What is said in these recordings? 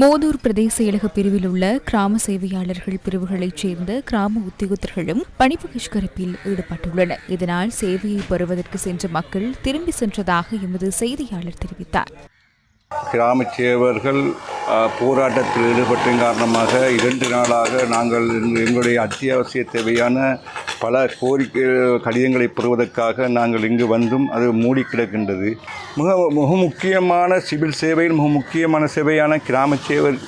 மோதூர் பிரதேச செயலக பிரிவில் உள்ள கிராம சேவையாளர்கள் பிரிவுகளைச் சேர்ந்த கிராம உத்தியோகத்தர்களும் பணி பகிஷ்கரிப்பில் ஈடுபட்டுள்ளனர். இதனால் சேவையை பெறுவதற்கு சென்ற மக்கள் திரும்பி சென்றதாக எமது செய்தியாளர் தெரிவித்தார். கிராம சேவர்கள் போராட்டத்தில் ஈடுபட்டின் காரணமாக இரண்டு நாளாக நாங்கள் எங்களுடைய அத்தியாவசிய தேவையான பல கோரிக்கை கடிதங்களை பெறுவதற்காக நாங்கள் இங்கு வந்தும் அது மூடி கிடக்கின்றது. மிக மிக முக்கியமான சிவில் சேவையில் மிக முக்கியமான சேவையான கிராம சேவர்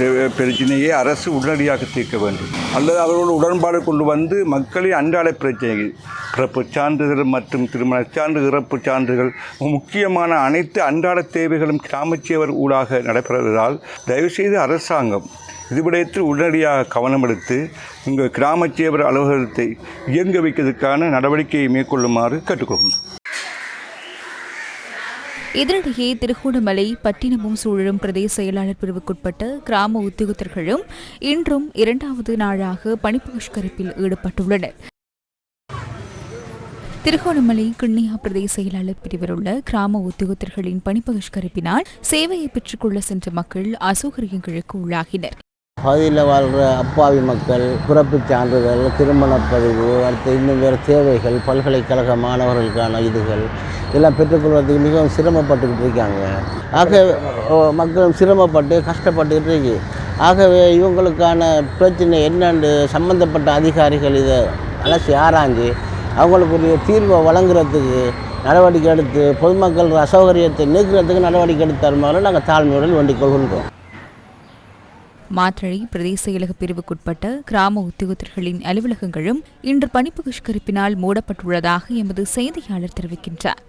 சேவை பிரச்சனையை அரசு உடனடியாக தீர்க்க வேண்டும். அல்லது அவர்களோடு உடன்பாடு கொண்டு வந்து மக்களின் அன்றாட பிரச்சனைகள் பிறப்பு சான்றிதழ் மற்றும் திருமண சான்று இறப்பு சான்றுகள் முக்கியமான அனைத்து அன்றாட தேவைகளும் கிராமச்சேவர் ஊடாக நடைபெறுவதால் தயவுசெய்து அரசாங்கம் இது விடயத்தில் உடனடியாக கவனம் எடுத்து இங்கு கிராமச்சேவர் அலுவலகத்தை இயங்க வைக்கிறதுக்கான நடவடிக்கையை மேற்கொள்ளுமாறு கேட்டுக்கொள்கிறோம். இதனிடையே திருகோணமலை பட்டினமும் சூழலும் பிரதேச செயலாளர் பிரிவுக்குட்பட்ட கிராம உத்தியோகத்தர்களும் இன்றும் இரண்டாவது நாளாக பணி ஈடுபட்டுள்ளனர். திருகோணமலை கிண்ணியா பிரதேச செயலாளர் பிரிவில் உள்ள கிராம உத்தியோகத்தர்களின் பணி பகிஷ்கரிப்பினால் சேவையை பெற்றுக்கொள்ள சென்ற மக்கள் அசௌகரியங்களுக்கு உள்ளாகினர். பகுதியில் வாழ்கிற அப்பாவி மக்கள் பிறப்பு சான்றிதழ் திருமணப் பதிவு அடுத்து இன்னும் வேறு தேவைகள் பல்கலைக்கழக மாணவர்களுக்கான இதுகள் இதெல்லாம் பெற்றுக்கொள்வதற்கு மிகவும் சிரமப்பட்டுக்கிட்டு இருக்காங்க. ஆக மக்களும் சிரமப்பட்டு கஷ்டப்பட்டுக்கிட்டு இருக்கு. ஆகவே இவங்களுக்கான பிரச்சனை என்னென்று சம்மந்தப்பட்ட அதிகாரிகள் இதை அலசி ஆராய்ஞ்சு அவங்களுக்குரிய தீர்வை வழங்குறதுக்கு நடவடிக்கை எடுத்து பொதுமக்கள் அசௌகரியத்தை நீக்கிறதுக்கு நடவடிக்கை எடுத்து தருமாறு நாங்கள் தாழ்மையுடன் வேண்டிக் கொள்கின்றோம். மாற்றழி பிரதேச செயலக பிரிவுக்குட்பட்ட கிராம உத்தியோகத்தர்களின் அலுவலகங்களும் இன்று பணி பகிஷ்கரிப்பினால் மூடப்பட்டுள்ளதாக எமது செய்தியாளர் தெரிவிக்கின்றார்.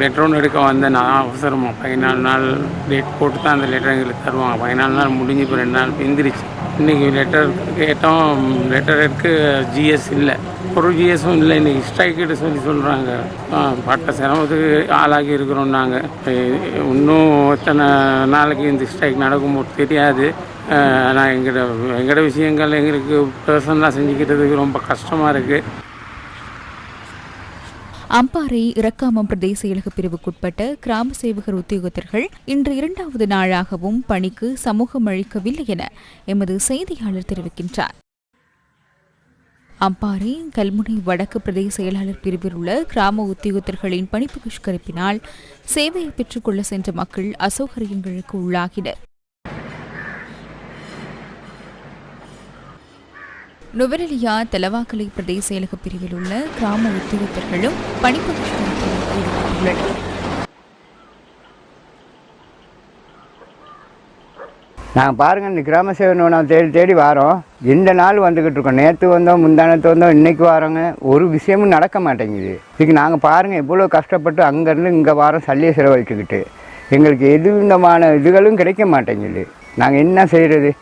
லெட்டர் ஒன்று எடுக்க வந்தேன். நான் அவசரமாக பதினாலு நாள் டேட் போட்டு தான் அந்த லெட்டர் எங்களுக்கு தருவாங்க. பதினாலு நாள் முடிஞ்சு இப்போ ரெண்டு நாள் பிந்திரிச்சு. இன்றைக்கி லெட்டர் கேட்டோம். லெட்டர் எடுக்க ஜிஎஸ் இல்லை. ஒரு ஜிஎஸும் இல்லை. இன்றைக்கி ஸ்ட்ரைக்கிட்டு சொல்லி சொல்கிறாங்க பட்ட சிரமத்துக்கு ஆளாகி இருக்கிறோம் நாங்கள் இன்னும் எத்தனை நாளைக்கு இந்த ஸ்ட்ரைக் நடக்கும்போது தெரியாது. ஆனால் எங்களோட எங்களோட விஷயங்கள் எங்களுக்கு பர்சனலாக செஞ்சுக்கிறதுக்கு ரொம்ப கஷ்டமாக இருக்குது அம்பாறை இறக்காமம் பிரதேச செயலக பிரிவுக்குட்பட்ட கிராம சேவகர் உத்தியோகத்தர்கள் இன்று இரண்டாவது நாளாகவும் பணிக்கு சமூகம் அளிக்கவில்லை என எமது செய்தியாளர் தெரிவிக்கின்றார். அம்பாறை கல்முனை வடக்கு பிரதேச செயலாளர் பிரிவில் உள்ள கிராம உத்தியோகத்தர்களின் பணி பகிஷ்கரிப்பினால் சேவையை பெற்றுக்கொள்ள சென்ற மக்கள் அசௌகரியங்களுக்கு உள்ளாகினர். நுவரெலியா தலவாக்கலை பிரதேச செயலக பிரிவில் உள்ள கிராம உத்தியோகத்தர்களும் பணி ஈடுபட்டுள்ளனர். நாங்கள் பாருங்கள் இந்த கிராம சேவை நான் தேடி தேடி வரோம். இந்த நாள் வந்துக்கிட்டு இருக்கோம். நேற்று வந்தோம் முந்தானத்து வந்தோம் இன்றைக்கி வரோங்க. ஒரு விஷயமும் நடக்க மாட்டேங்குது. இதுக்கு நாங்கள் பாருங்கள் எவ்வளோ கஷ்டப்பட்டு அங்கேருந்து இங்கே வாரம் சல்லியை செலவழிச்சுக்கிட்டு. எங்களுக்கு எது விதமான இதுகளும் கிடைக்க மாட்டேங்குது. நாங்கள் என்ன செய்கிறது